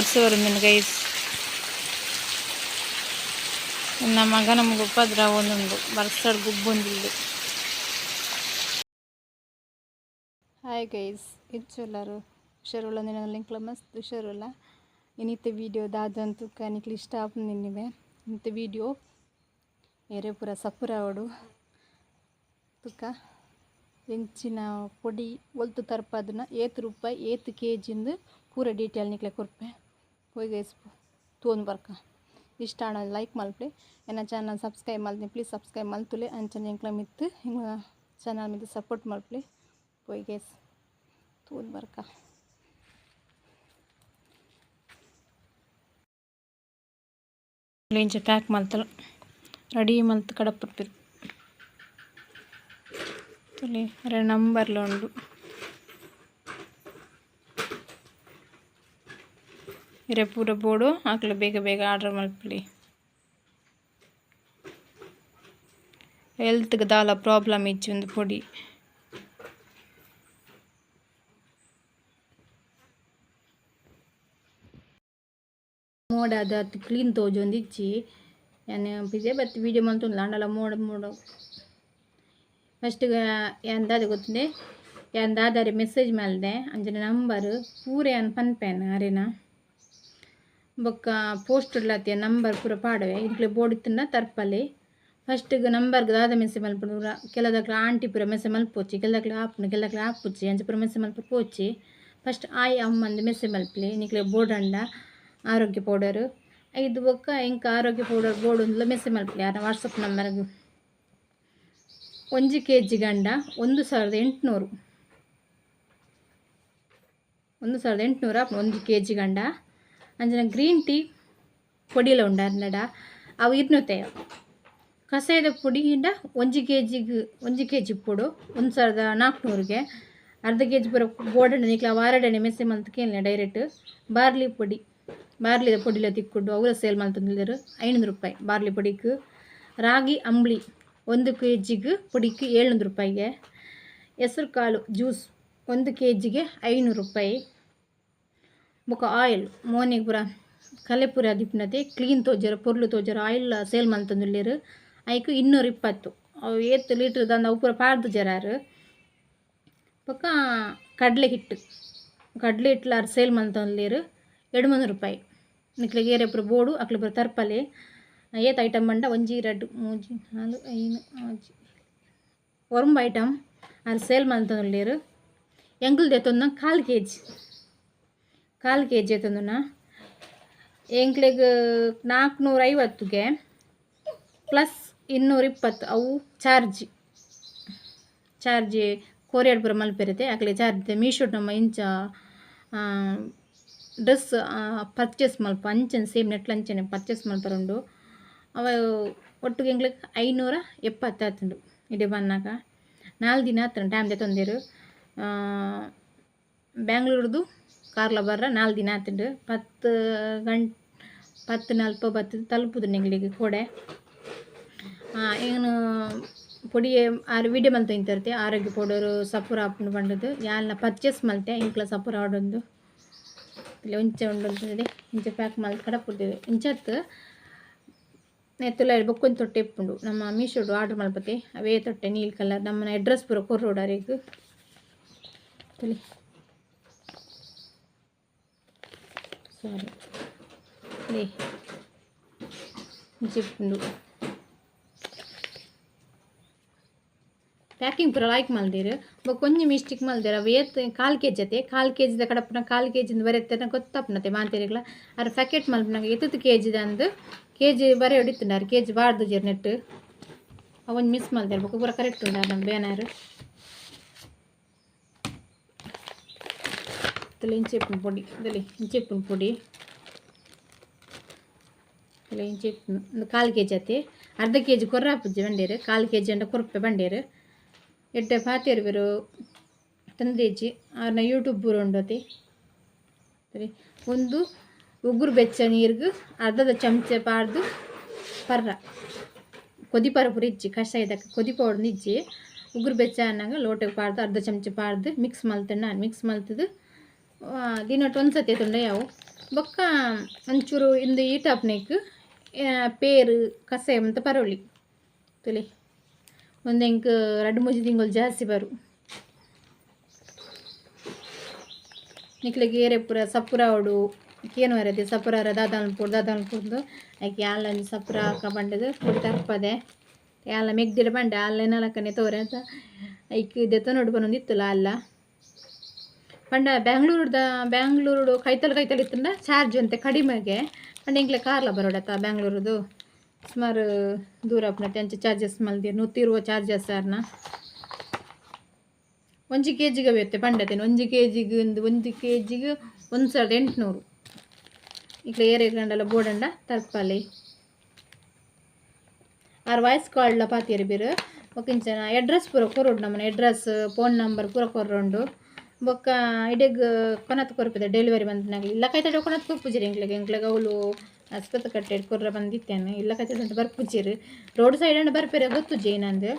ವರ್ಷ ಬರ್ಮೀನ್ ಗೈಸ್ ನಮ್ಮ ಮಗ ನಮ್ಗೆ ಉಪದ್ರ ಒಂದೊಂದು. ಬರ್ಸಡ್ ಗುಬ್ಬೊಂದಿಲ್ದು ಹಾಯ್ ಗೈಸ್ ಇಚ್ಚುಲ್ಲರು ಹುಷಾರುಲ್ಲ ನಿನ್ನ ಲಿಂಕ್ಲ ಮಸ್ತ್ ಹುಷಾರುಲ್ಲ ಇನ್ನಿತ್ತ ವೀಡಿಯೋ ದಾದಂತು ಕಾನಿಕ್ಲಿ ಇಷ್ಟ ನಿನ್ನಿವೆ. ಇಂಥ ವೀಡಿಯೋ ಎರೆ ಪೂರ ಸಪುರ ಅವಡು. ತುಕ್ಕ ಎಂಚಿನ ಪೊಡಿ, ಒಲ್ತು ತರ್ಪದನ್ನ ಏತ್ ರೂಪಾಯಿ, ಏತ್ ಕೆ ಜಿಂದು ಪೂರ ಡೀಟೇಲ್ ನಿಕ್ಲೆ ಕೊರ್ಪೆ ಹೋಯ್ ಗೈಸ್ ತೋನ್ ಬರ್ಕ. ಇಷ್ಟ ಆಣ ಲೈಕ್ ಮಲ್ಪಿ ಎನ್ನ ಚಾನಲ್ ಸಬ್ಸ್ಕ್ರೈಬ್ ಮಲ್ತೀನಿ ಪ್ಲೀಸ್ ಸಬ್ಸ್ಕ್ರೈಬ್ ಮಲ್ತುಲೆ. ಅಂಚನೆ ಎಂಕ್ಲ ಮಿತ್ತು ಹಿಂಗ ಚಾನಲ್ ಮಿತ್ತು ಸಪೋರ್ಟ್ ಮಲ್ಪಿ ಹೋಯ್ ಗೈಸ್ ತೋನ್ ಬರ್ಕ. ಇಂಚ ಪ್ಯಾಕ್ ಮಲ್ತಲು. ರೆಡಿ ಮಲ್ತ್ ಕಡಪುರ್ಪಿರು ತುಲಿ, ಅರೆ ನಂಬರ್ಲ ಉಂಡು. ಇರೆ ಪೂರ ಬೋಡು ಆಕಲು ಬೇಗ ಬೇಗ ಆರ್ಡರ್ ಮಲ್ಪಲಿ ಹೆಲ್ತ್ಗೆ ದಾಲ ಪ್ರಾಬ್ಲಮ್ ಇಚ್ಚು ಒಂದು ಪೊಡಿ ಮೋಡ ಅದು ಅದು ಕ್ಲೀನ್ ತೋಜೊಂದು ಇಚ್ಚಿ ಏನು ಪಿಜೆ ಬತ್ತು ವೀಡಿಯೋ ಮಂತುಂಡ್ಲ ಅಂಡಲ ಮೋಡ ಮೋಡ ಫಸ್ಟ್ಗೆ ಎಂದಾದ ಗೊತ್ತಿದೆ ಎಂದಾದರೆ ಮೆಸೇಜ್ ಮಲ್ದೆ ಅಂಜನ ನಂಬರ್ ಪೂರೆ ಅನ್ ಪನ್ಪೆನ್ ಅರೆನ ಬೊಕ್ಕ ಪೋಸ್ಟ್ ಲತ್ತಿಯ ನಂಬರ್ ಪೂರ ಪಾಡವೆ. ಇಡ್ಲೆ ಫಸ್ಟ್ ತರ್ಪಲೆ. ಫಸ್ಟ್ಗೆ ನಂಬರ್ಗೆ ದಾದ ಮೆಸೇಜ್ ಮಲ್ಪುರ ಕೆಲದಕ್ಲ ಆಂಟಿ ಪೂರ ಮೆಸೇಜ್ ಮಲ್ಪೋಚಿ ಕೆಲದಕ್ಲ ಆಪುನು ಕೆಲದಕ್ಲ ಆಪುಚ್ಚಿ ಅಂಚ ಪೂರ ಮೆಸೇಜ್ ಮಲ್ಪ ಪೋಚಿ. ಫಸ್ಟ್ ಆಯ್ ಅಮ್ಮಂದು ಮೆಸೇಜ್ ಮಲ್ಪಲಿ. ಬೋರ್ಡ್ ಬೋಡಂಡ ಆರೋಗ್ಯ ಪೌಡರ್. ಐದು ಬೊಕ್ಕ ಇಂಕ ಆರೋಗ್ಯ ಪೌಡರ್ ಬೋರ್ಡ್ ಒಂದು ಮೆಸೇಜ್ ಮಲ್ಪಲಿ ಯಾರ ವಾಟ್ಸಪ್ ನಂಬರ್ಗೆ. ಒಂಜಿ ಕೆ ಜಿ ಗಂಡ, ಒಂದು ಸಾವಿರದ ಎಂಟುನೂರು. ಒಂದು ಸಾವಿರದ ಎಂಟುನೂರ, ಒಂದು ಕೆ ಜಿ ಗಂಡ. ಅಂಜನ ಗ್ರೀನ್ ಟೀ ಉಂಡ ಅನ್ನಡ ಅವು ಇರ್ನೊತ್ತೆಯ ಕಷಾಯದ ಪುಡಿ ಇಂಡ ಒಂಜಿ ಕೆ ಜಿಗೆ ಒಂಜಿ ಕೆ ಜಿ ಪುಡು, ಒಂದು ಸಾವಿರದ ನಾಲ್ಕುನೂರಿಗೆ ಅರ್ಧ ಕೆ ಜಿ ಪೂರ ಗೋಡಂಡ ನಿಕ್ಲ ವಾರಡನೆ ಮೆಸೆ ಕೇಳಿನ ಡೈರೆಕ್ಟ್ ಬಾರ್ಲಿ ಪುಡಿ. ಬಾರ್ಲಿದ ಪೊಡಿಲ ತಿಕ್ಕೊಂಡು ಅವರ ಸೇಲ್ ಮಲ್ತಂದಿದ್ದಾರೆ ಐನೂರು ರೂಪಾಯಿ ಬಾರ್ಲಿ ಪುಡಿಗೆ. ರಾಗಿ, ಅಂಬ್ಲಿ ಒಂದು ಕೆ ಜಿಗೆ ಪುಡಿಗೆ ಏಳ್ನೂರು ರೂಪಾಯಿಗೆ. ಹೆಸರು ಕಾಳು, ಜ್ಯೂಸ್ ಒಂದು ಕೆ ಜಿಗೆ ಐನೂರು ರೂಪಾಯಿ. ಬೊಕ ಆಯಿಲ್ మార్నింగ్ ಪೂರ ಕಲೆಪುರ ದಿಪ್ನತೆ ಕ್ಲೀನ್ ತೋಜರ, ಪೊರ್ಲು ತೋಜರ ಆಯಿಲ್ ಸೇಲ್ ಮಲ್ತಂದುಲ್ಲೇರು ಐಕು ಇನ್ನೂರ ಇಪ್ಪತ್ತು. ಅವು ಏತ್ ಲೀಟ್ರ್ ದಂದ ಉಪುರ ಪೂರ ಪಾಡ್ದು ಜರಾರು. ಕಡ್ಲೆ ಕಡಲೆ ಹಿಟ್ಟು. ಕಡಲೆ ಹಿಟ್ಲಾರು ಸೇಲ್ ಮಲ್ತಂದುಲ್ಲೇರು ಎರಡು ಮುನ್ನೂರು ರೂಪಾಯಿ. ನಿಕ್ಲಿಗೆ ಏರೆಪುರ ಬೋಡು, ಅಕ್ಲು ಪೂರ ತರ್ಪಲೆ. ಏತ್ ಐಟಮ್ ಬಂಡ ಒಂಜಿ ಎರಡು ಮೂಜಿ ನಾಲು ಐನು ಆಜಿ ಒರಂಬ ಐಟಮ್ ಅದು ಸೇಲ್ ಮಲ್ತೊಂದುಲ್ಲೇರು ಎಂಕುಲ್ದು ಎತ್ತೊಂದು ಕಾಲು ಕಾಲು ಕೆ ಜಿ ಎತ್ತೊಂದುನ ಎಂಕ್ಲೆಗ್ ನಾಲ್ಕುನೂರ ಐವತ್ತಿಗೆ ಪ್ಲಸ್ ಇನ್ನೂರ ಇಪ್ಪತ್ತು ಅವು ಚಾರ್ಜ್. ಚಾರ್ಜ್ ಕೊರಿಯರ್ ಪೂರ ಮಲ್ಪೆರತೆ ಅಕ್ಲೆ ಚಾರ್ಜ್ ಮೀಶೋ ನಮ್ಮ ಇಂಚ ಡ್ರೆಸ್ ಪರ್ಚೇಸ್ ಮಲ್ಪ. ಅಂಚನೆ ಸೇಮ್ ನೆಟ್ಲಂಚನೆ ಪರ್ಚೇಸ್ ಮಲ್ಪರುಂಡು ಅವ ಒಟ್ಟಿಗೆ ಎಂಗ್ಲಿಗೆ ಐನೂರ ಎಪ್ಪತ್ತಾತುಂಡು ಇಡೆ ಬನ್ನಾಗ ನಾಲ್ಕು ದಿನ ಆತನ ಟೈಮ್ ತೊಂದೇರು. ಬ್ಯಾಂಗ್ಳೂರ್ದು ಕಾರ್ಲ ಬರ್ರ, ನಾಲ್ಕು ದಿನ ಆತುಂಡು. ಪತ್ತು ಗಂಟ್, ಪತ್ತು ನಲ್ಪ ಬತ್ತು ತಲುಪುದು ನೆಂಗ್ಲಿಗೆ ಕೊಡೆ. ಏನು, ಪೊಡಿ ಆರು ವಿಡಿಯೋ ಮಲ್ತು ಇಂತಿರ್ತೆ ಆರೋಗ್ಯ ಪೌಡರು, ಸಪುರ ಹಾಕೊಂಡು ಬಂದದ್ದು. ಯಾಲ್ನ ಪರ್ಚೇಸ್ ಮಲ್ತೆ, ಇಂಕ್ಲ ಸಪುರ ಆಡೊಂದು ಇಲ್ಲಿ ಒಂಚೆ ಉಂಡು ಇಂಚೆ ಪ್ಯಾಕ್ ಮಲ್ತ್ ಕೊಡ್ತೀವಿ ಇಂಚತ್ತು ನೆತ್ತಲ ಬೊಕ್ಕೊಂದು ತೊಟ್ಟೆ ಇಪ್ಪುಂಡು. ನಮ್ಮ ಮೀಶೋಡು ಆರ್ಡ್ರ್ ಮಲ್ಪತೆ. ಅವೇ ತೊಟ್ಟೆ, ನೀಲ್ ಕಲರ್ ನಮ್ಮನ್ನ ಅಡ್ರೆಸ್ ಪೂರ ಕೊರ್ರೋಡಾರಿಗೆ ತಲಿ. ಸಾರಿ. సారీ జిప్లు ಪ್ಯಾಕಿಂಗ್ ಪರವಾಗಿ ಮಲ್ದಿರು ಬ ಕೊಂಚ ಮಿಸ್ಟೇಕ್ ಮಲ್ದಿರ ಏತ್, ಕಾಲು ಕೆ ಜಿ ಅತ್ತೆ. ಕಾಲು ಕೆ ಜಿದ ಕಡಪನ ಕಾಲು ಕೆ ಜಿಂದ ಬರೆತ್ತೆ ಗೊತ್ತಾಪ್ನತ್ತೆ ಮಾಂತೇರಿಗ್ಲ ಅವ್ರ ಪ್ಯಾಕೆಟ್ ಮಲ್ಪನಾಗ ಎತ್ತತ್ತು ಕೆ ಜಿದ ಅಂದು ಕೆ ಜಿ ಬರೆ ಹೊಡಿತುಂಡಾರು. ಕೆ ಜಿ ಬಾರ್ದು ಜೀರ್ ನೆಟ್ಟು ಅವೊಂದು ಮಿಸ್ ಮಲ್ದಿರ್ಬೇಕು ಪೂರ ಕರೆಕ್ಟ್ ಉಂಡಾರ ನಮ್ಮ ಬೇನಾರು ಇದೆಲ್ಲ ಇಂಚೆಪ್ಪಿನ ಪೊಡಿ ಇದೆಲ್ಲ ಇಂಚೆಪ್ಪಿನ ಪೊಡಿ ಇದೆಲ್ಲ ಇಂಚೆಪ್ಪಿನ ಒಂದು ಕಾಲು ಕೆ ಜಿ ಅತಿ ಅರ್ಧ ಕೆ ಜಿ ಕೊರ್ರ ಹಾಪುಜ್ಜಿ ಬಂಡೇರು ಕಾಲು ಕೆ ಜಿ ಅಂಡ ಕೊರ್ಪೆ ಬಂಡೇರು ಎಡ್ಡೆ ಪಾತೇರು ಬೇರು ತಂದೇಜಿ ಅವ್ರನ್ನ ಯೂಟ್ಯೂಬ್ ಉಂಡತಿ ಸರಿ ಒಂದು ಉಗುರು ಬೆಚ್ಚ ನೀರಿಗೆ ಅರ್ಧದ ಚಮಚ ಪಾಡ್ದು ಪರ್ರ ಕೊದಿ ಪುರಿ ಇಜ್ಜಿ ಕಷಾಯದಕ್ಕೆ ಕೊದಿ ಪೌಡ್ರ್ ಇಜ್ಜಿ ಬೆಚ್ಚ ಅನ್ನಂಗ ಲೋಟಕ್ಕೆ ಪಾಡ್ದು ಅರ್ಧ ಚಮಚ ಪಾಡ್ದು ಮಿಕ್ಸ್ ಮಲ್ತಣ್ಣ ಮಿಕ್ಸ್ ಮಲ್ತದು ದಿನಟ್ಟು ಒಂದು ಸತಿ ತುಂಡ ಯಾವು ಬೊಕ್ಕ ಒಂಚೂರು ಇಂದು ಈ ಟಾಪ್ನೇಕ್ ಪೇರು, ಕಸೆ ಅಂತ ಪರವಳಿ ತುಲಿ ಒಂದು ಹೆಂಗೆ ರಡ್ಡು ಮೂಜಿ ತಿಂಗಳು ಜಾಸ್ತಿ ಬರು. ನಿಕ್ಲಿಗೆ ಏರೆ ಪುರ ಸಪುರ ಅವಡು. ಏನು ಬರತ್ತೆ ಸಪುರ ದಾದಾನ್ಪುರ್, ದಾದಾನ್ಪುರ್ದು. ಆಕೆ ಆಲೊಂದು ಸಪುರ ಹಾಕ ಬಂಡದು. ಪುಡಿ ತರ್ಪದೆ ಎಲ್ಲ ಮೆಗ್ದಿಡ ಬಂಡೆ. ಅಲ್ಲೇನಲ್ಲ ನಲಕನೆ ತೋರೆ ಅಂತ. ಐಕ್ ದೆತ್ತ ನೋಡ್ಕೊಂಡು ಇತ್ತಲ್ಲ ಅಲ್ಲ ಪಂಡ ಬ್ಯಾಂಗ್ಳೂರ್ದ, ಬ್ಯಾಂಗ್ಳೂರು ಕೈತಲ್ ಕೈತಲ್ ಇತ್ತಂಡ ಚಾರ್ಜ್ ಅಂತೆ ಕಡಿಮೆಗೆ. ಪಂಡ ಇಂಕ್ಲೆ ಕಾರ್ಲ ಬರೋಡತ್ತ ಬ್ಯಾಂಗ್ಳೂರದು. ಸುಮಾರು ದೂರ ಅಪ್ನತ್ತೆ ಅಂಚೆ ಚಾರ್ಜಸ್ ಮಲ್ದಿರ್ ನೂತಿರುವ ಚಾರ್ಜಸ್ ಸಾರ್ನ. ಒಂಜಿ ಕೆ ಜಿಗೆ ಬರುತ್ತೆ ಪಂಡತೇನೆ. ಒಂಜಿ ಕೆ ಜಿಗೆ ಒಂದು ಒಂದು ಕೆ ಜಿಗೆ ಒಂದು ಸಾವಿರದ ಎಂಟುನೂರು. ಇಕ್ಲೆ ಏರೆ ಗಂಡಲ ಬೋಡಂಡ ತರ್ಪಾಲಿ ಆರ್ ವಾಯ್ಸ್ ಕಾಲ್ಡ್ಲ ಪಾತಿಯರಿ ಬೀರು. ಒಕ್ಕಿಂಚನ ಅಡ್ರೆಸ್ ಪೂರ ಕೊರೋಡು ನಮ್ಮನೆ. ಅಡ್ರೆಸ್ ಫೋನ್ ನಂಬರ್ ಪೂರ ಕೊರ್ರೋಂಡು. ಬೊಕ್ಕ ಇಡೆಗ್ ಕೊನತ್ ಕೊರ್ಪಿದೆ ಡೆಲಿವರಿ ಬಂದನಾಗಲಿ ಇಲ್ಲ ಕೈತಡೆ ಕೊನತ್ ಕೊರ್ಪುಜಿರಿ ಎಂಕ್ಲೆಗೆ ಎಂಕ್ಲೆಗೆ ಅವಳು ಆಸ್ಪತ್ರೆ ಕಟ್ಟೆ ಕೊರ್ರ ಬಂದಿತ್ತೇನೆ. ಇಲ್ಲ ಕೈತಡೆ ಅಂತ ಬರ್ಪುಜಿರಿ ರೋಡ್ ಸೈಡ್ ಅಂಡ್ ಬರ್ಪೇರೆ ಗೊತ್ತು ಜೈನಂದು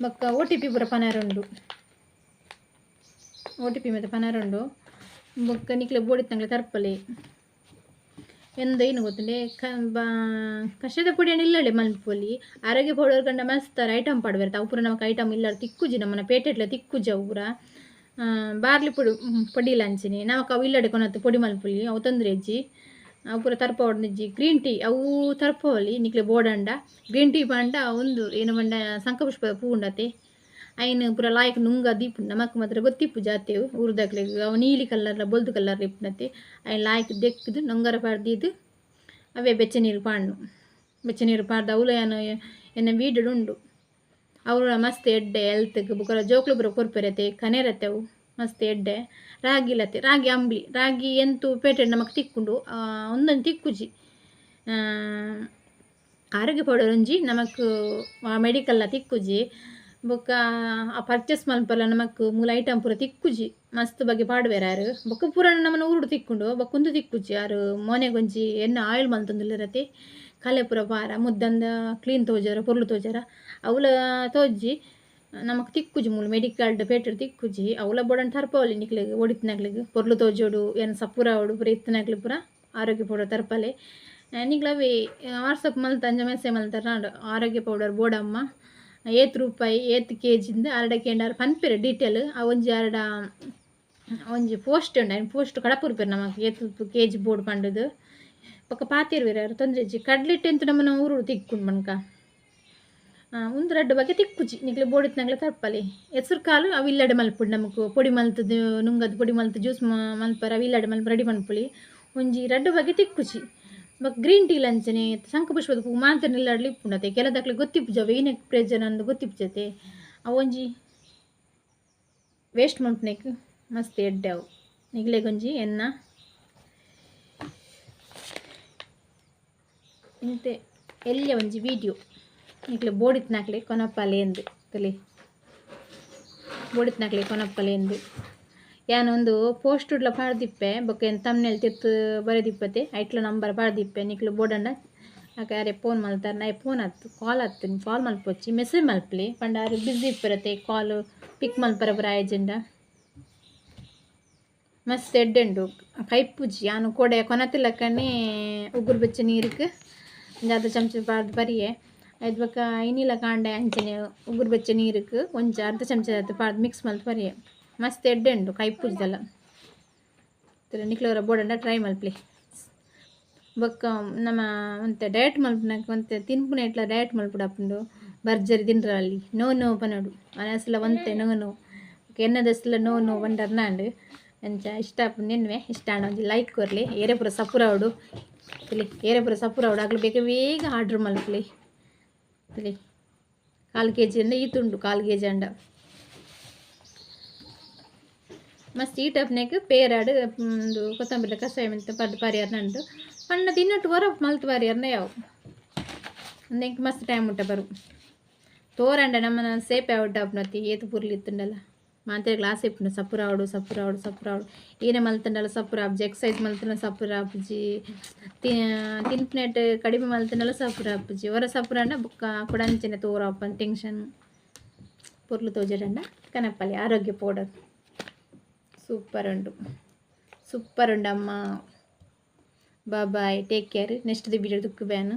ಬೊಕ್ಕ ಓ ಟಿ ಪಿ ಪೂರ ಪನಾರುಂಡು. ಓ ಟಿ ಪಿ ಮತ್ತು ಪನಾರುಂಡು. ಬೊಕ್ಕ ನಿಕ್ಲೆ ಬೋಡಿತ್ತಂಗ್ಲೆ ತರ್ಪಲಿ. ಎಂದ ಏನು ಗೊತ್ತುಂಡೆ ಕ ಬಾ ಕಷದ ಪುಡಿ ಅಣ್ಣ ಇಲ್ಲಳೆ ಮಲ್ಪಲ್ಲಿ ಆರೋಗ್ಯ ಪೌಡರ್ ಕಂಡ ಮಸ್ತ್ ಐಟಮ್ ಪಾಡ್ಬೇರೆ ತಾವು. ಪೂರ ನಮಗೆ ಐಟಮ್ ಇಲ್ಲ ತಿಕ್ಕುಜಿ ನಮ್ಮನ್ನ ಪೇಟೆಟ್ಲ ತಿಕ್ಕುಜ ಆ, ಬಾರ್ಲಿ ಪುಡಿ ಪೊಡಿ ಅಂಚಿನಿ ನಮಕ್ ಅವು ಇಲ್ಲಡೆ ಕೊನತ್ತು ಪೊಡಿ ಮಲ್ಪುಲಿ, ಅವು ತೊಂದರೆ ಅಜ್ಜಿ ಅವು ಪೂರ ತರ್ಪ ಹೊಡ್ನಿಜ್ಜಿ ಗ್ರೀನ್ ಟೀ, ಅವು ತರ್ಪವಲಿ ನಿಕ್ಲೆ ಬೋಡಂಡ. ಗ್ರೀನ್ ಟೀ ಬಂಡ ಒಂದು ಏನು ಬಂಡ ಸಂಕಪುಷ್ಪದ ಪೂ ಉಂಡತೆ. ಅಯ್ನ ಪೂರ ಲಾಯಕ್ ನುಂಗ ದೀಪು, ನಮಕ್ ಮಾತ್ರ ಗೊತ್ತಿಪ್ಪು ಜಾತೇವು ಊರ್ದಾಗ್ಲಿಗೆ ಅವು ನೀಲಿ ಕಲರ್ಲ ಬೊಲ್ದು ಕಲರ್ ಇಪ್ಪನತ್ತೆ. ಅಯ್ನ ಲಾಯಕ್ ದೆಕ್ಕದು, ನೊಂಗರ ಪಾಡ್ದಿದ್ದು ಅವೇ ಬೆಚ್ಚ ನೀರು ಪಾಂಡು ಬೆಚ್ಚ ನೀರು ಪಾಡ್ದ ಅವಳು ಏನು ಎನ್ನ ವೀಡು ಉಂಡು. ಅವರು ಮಸ್ತ್ ಎಡ್ಡೆ ಎಲ್ತ್ಗೆ ಬುಕರ ಜೋಕ್ಲು ಬರೋ ಕೊರ್ಪೆರತೆ ಕನೆರತ್ತೆವು ಮಸ್ತ್ ಎಡ್ಡೆ, ರಾಗಿ ಲತೆ, ರಾಗಿ ಅಂಬ್ಲಿ, ರಾಗಿ ಎಂತು ಪೇಟೆ ನಮಗೆ ತಿಕ್ಕೊಂಡು ಒಂದೊಂದು ತಿಕ್ಕುಜಿ. ಆರೋಗ್ಯ ಪೌಡರ್ ಒಂಜಿ ಮೆಡಿಕಲ್ ಮೆಡಿಕಲ್ನ ತಿಕ್ಕುಜಿ, ಬೊಕ್ಕ ಆ ಪರ್ಚೇಸ್ ಮಲ್ಪಲ್ಲ ನಮಕ್ ಮೂಲ ಐಟಮ್ ಪೂರ ತಿಕ್ಕುಜಿ, ಮಸ್ತ್ ಬಗ್ಗೆ ಪಾಡ್ಬೇರ ಯಾರು. ಬೊಕ್ಕ ಪೂರ ನಮ್ಮನ್ನು ಊರುಡು ತಿಕ್ಕೊಂಡು ಬೊಕ್ಕೊಂದು ತಿಕ್ಕುಜಿ, ಯಾರು ಮೊನೆಗೊಂಜಿ ಎಣ್ಣೆ ಆಯಿಲ್ ಮಲ್ತೊಂದುಲ್ಲಿರತ್ತೆ. ಕಲೆ ಪೂರ ಪಾರ ಮುದ್ದಂದ ಕ್ಲೀನ್ ತೋಜರ, ಪೊರ್ಲು ತೋಜರ ಅವಳ ತೋಜಿ ನಮಕ್ ತಿಕ್ಕುಜಿ ಮೂಲ ಮೆಡಿಕಲ್ಡ್ ಪೇಟರ್ ತಿಕ್ಕುಜಿ ಅವಳ ಬೋಡನ್ ತರ್ಪಾವಲಿ ನಿಕ್ಲಿಗೆ, ಒಡಿತ್ನಾಗ್ಲಿಗೆ, ಪೊರ್ಲು ತೋಜೋಡು ಏನು ಸಪ್ಪುರ ಅವಡು ಪೂರ ಇತ್ತನಾಗ್ಲಿ ಪೂರ ಆರೋಗ್ಯ ಪೌಡರ್ ತರ್ಪಲೆ. ನಿಗ್ಲವಿ ವಾಟ್ಸಪ್ ಮಲ್ತ ಅಂಜ ಮೆಸೇಜ್ ಮಲ್ತಾರ ಆರೋಗ್ಯ ಪೌಡರ್ ಬೋಡಮ್ಮ, ಏತ್ ರೂಪಾಯಿ, ಏತ್ ಕೆ ಜಿಂದ ಅರ್ಡ ಎಂಡಾರು ಪನ್ಪಿರ ಡೀಟೇಲ್, ಆ ಒಂಜಿ ಅರಡ ಒಂಜಿ ಪೋಸ್ಟ್ ಉಂಡು ಪೋಸ್ಟ್ ಕಡಪುರ್ಪಿರ ನಮಗೆ ಏತ್ ಕೆ ಜಿ ಬೋರ್ಡ್ ಪಂಡದು. ಪಕ್ಕ ಪಾತಿರ್ವೇರ ತೊಂದರೆ ಇಜ್ಜಿ. ಕಡ್ಲಿಟ್ಟು ಎಂತ ನಮ್ಮನ ಊರು ತಿಕ್ಕೊಂಡು ಮನ್ಕ? ಒಂದು ರಡ್ಡು ಬಗ್ಗೆ ತಿಕ್ಕುಜಿ ನಿಕ್ಲೆ ಬೋಡಿತ್ನಾಗ್ಲೆ ತರ್ಪಲಿ ಹೆಸರು ಕಾಲು ಅವಿಲ್ಲಡೆ ಮಲ್ಪುಡು ನಮಕ್. ಪೊಡಿ ಮಲ್ತದು ನುಂಗದು ಪೊಡಿ ಮಲ್ತು, ಜ್ಯೂಸ್ ಮಲ್ಪರ ಅವಿಲ್ಲಡೆ ಮಲ್ಪ ರೆಡಿ ಮನ್ಪುಳಿ. ಒಂಜಿ ರಡ್ಡು ಬಗ್ಗೆ ತಿಕ್ಕುಜಿ ಬಕ್ ಗ್ರೀನ್ ಟೀ ಲಂಚನೆ ಶಂಕಪುಷ್ಪದ ಪೂ ಮಾತ್ರ ನಿಲ್ಲಾಡ್ಲಿ ಇಪ್ಪುಂಡತೆ. ಕೆಲದಕ್ಲೆ ದಾಖಲೆ ಜವ ಏನೇ ಪ್ರಯೋಜನ ಅಂದು ಗೊತ್ತಿಪ್ಪುಜತೆ. ಅವೊಂಜಿ ವೇಸ್ಟ್ ಮನ್ಪುನೆಕ್ ಮಸ್ತ್ ಎಡ್ಡೆ ಅವು. ನಿಗ್ಲೆಗೊಂಜಿ ಎನ್ನ ಇಂತೆ ಎಲ್ಲಿಯ ಒಂಜಿ ವಿಡಿಯೋ? ನಿಕ್ಲೆ ಬೋಡಿತ್ನಾಕ್ಲೆ ಕೊನಪ್ಪಲೆ ಎಂದು, ತಲೆ. ಬೋಡಿತ್ನಾಕ್ಲೆ ಕೊನಪ್ಪಲೆ ಎಂದು. ಯಾನೊಂದು ಪೋಸ್ಟ್ ಉಡ್ಲ ಪಾಡ್ದಿಪ್ಪೆ, ಬೊಕ್ಕ ಏನು ತಮ್ನೆಲ್ ತಿತ್ತು ಬರೆದಿಪ್ಪತೆ, ಐಟ್ಲ ನಂಬರ್ ಪಾಡ್ದಿಪ್ಪೆ, ನಿಕ್ಲು ಬೋಡಂಡ ಆಕೆ ಯಾರೇ ಫೋನ್ ಮಲ್ತಾರೆ ನಾ ಫೋನ್ ಹತ್ತು ಕಾಲ್ ಹತ್ತು ಕಾಲ್ ಮಲ್ಪೊಚ್ಚಿ ಮೆಸೇಜ್ ಮಲ್ಪಲಿ. ಪಂಡ ಯಾರು ಬಿಸಿ ಇಪ್ಪಿರತ್ತೆ ಕಾಲು ಪಿಕ್ ಮಲ್ಪರ ಬರ ಏಜೆಂಡ ಮಸ್ತ್ ಎಡ್ಡೆಂಡು ಕೈಪುಜಿ ಯಾನು ಕೊಡೆ ಕೊನತಿಲ್ಲಕ್ಕನೆ ಉಗುರು ಬೆಚ್ಚ ನೀರಿಗೆ ಒಂದು ಅರ್ಧ ಚಮಚ ಪಾಡ್ದು ಬರಿಯೆ ಐದು ಬಕ್ಕ ಇನ್ನಿಲ್ಲ ಕಾಂಡೆ ಅಂಚನೆ ಉಗುರು ಬೆಚ್ಚ ನೀರಕ್ಕೆ ಒಂಚ ಅರ್ಧ ಚಮಚ ಪಾಡ್ ಮಿಕ್ಸ್ ಮಲ್ತು ಬರಿಯೆ ಮಸ್ತ್ ಎಡ್ಡೆಂಡು ಕೈಪುಜ್ದಲ್ಲ ನಿಕ್ಲವರ ಬೋಡಂಡ ಟ್ರೈ ಮಲ್ಪಲಿ ಬೊಕ್ಕ ನಮ್ಮ ಒಂತೆ ಡಯಟ್ ಮಲ್ಪನಾಕ ಮತ್ತೆ ತಿನ್ಪುನ ಇಟ್ಲ ಡಯಟ್ ಮಲ್ಪುಡ ಅಪ್ಪುಂಡು ಬರ್ಜರಿ ತಿನ್ರಲ್ಲಿ ನೋ ನೋ ಪನಡು ಅನಸಲ ಒಂತೆ ನೋ ನೋ ಎನ್ನದಸ್ಲ ನೋ ನೋ ಬಂಡರ್ನಾಂಡು ಅಂಚ ಇಷ್ಟ ಅಪ್ಪ ಎನ್ವೆ ಇಷ್ಟ ಒಂಜಿ ಲೈಕ್ ಕೊರ್ಲಿ ಏರೆ ಪೂರ ಸಪುರ ಅವಡು ತಿಳಿ ಏರೆ ಪೂರ ಸಪುರ ಅವಡು ಬೇಕು ಬೇಗ ಬೇಗ ಆರ್ಡ್ರ್ ಮಲ್ಪಲಿ ತಲೆ. ಕಾಲು ಕೆ ಜಿ ಅಂಡ ಈತುಂಡು ಕಾಲು ಕೆ ಜಿ ಅಂಡ ಮಸ್ತ್ ಈ ಟಪ್ನೆಗ್ ಪೇರಾಡು ಒಂದು ಕೊತ್ತಂಬರಿ ಕಷಾಯ ಮೆಂತ ಪರ್ದು ಪಾರಿಯಾರ್ನಂಡು ಪಂಡ ತಿನ್ನಟ್ಟು ವರ ಮಲ್ತು ಪಾರಿಯಾರ್ನ ಯಾವ? ಅಂದಂಗೆ ಮಸ್ತ್ ಟೈಮ್ ಉಂಟ ಬರು. ತೋರಂಡ ನಮ್ಮನ ಸೇಪೆ ಔಟ್ ಆಪ್ನತಿ ಏತು ಪುರ್ಲಿ ಇತ್ತುಂಡಲ್ಲ. ಮಾತ್ರ ಗ್ಲಾಸ್ ಇಪ್ಪುಂಡು ಸಪುರ ಆವಡು ಸಪುರ ಆವಡು ಸಪುರ ಆವಡು ಏನೇ ಮಲ್ತಂಡಲ್ಲ ಸಪುರ ಆಪ್ಜಿ ಎಕ್ಸೈಸ್ ಮಲ್ತನ ಸಪುರ ಆಪ್ಜಿ ತಿನ್ಪನೆಟ್ ಕಡಿಮೆ ಮಲ್ತಂಡಲ್ಲ ಸಪುರ ಆಪ್ಜಿ ಹೊರ ಸಪುರ ಅಂಡ ಬುಕ್ಕ ಕುಡಂಚನೆ ತೋರ ಆಪನ್ ಟೆನ್ಷನ್ ಪುರ್ಲು ತೋಜಡಂಡ ಕನಪಲ್ಲಿ ಆರೋಗ್ಯ ಪೌಡರ್ ಸೂಪರ್ ಉಂಡು super ಉಂಡಮ್ಮ bye take care next video ಬೇನು